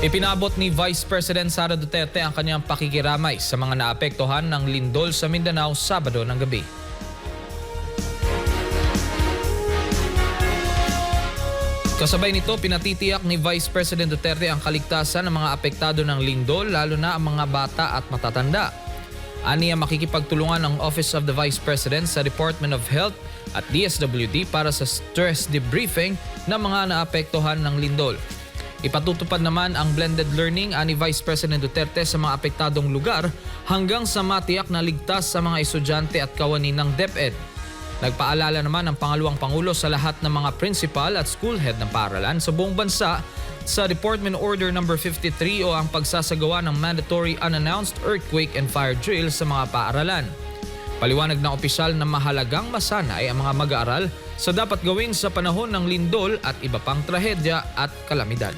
Ipinabot ni Vice President Sara Duterte ang kanyang pakikiramay sa mga naapektuhan ng lindol sa Mindanao Sabado ng gabi. Kasabay nito, pinatitiyak ni Vice President Duterte ang kaligtasan ng mga apektado ng lindol, lalo na ang mga bata at matatanda. Aniya makikipagtulungan ang Office of the Vice President sa Department of Health at DSWD para sa stress debriefing ng mga naapektuhan ng lindol. Ipatutupad naman ang blended learning ani Vice President Duterte sa mga apektadong lugar hanggang sa matiyak na ligtas sa mga estudyante at kawani ng DepEd. Nagpaalala naman ang pangalawang pangulo sa lahat ng mga principal at school head ng paaralan sa buong bansa sa Department Order No. 53 o ang pagsasagawa ng mandatory unannounced earthquake and fire drill sa mga paaralan. Paliwanag ng opisyal na mahalagang masanay ang mga mag-aaral sa dapat gawin sa panahon ng lindol at iba pang trahedya at kalamidad.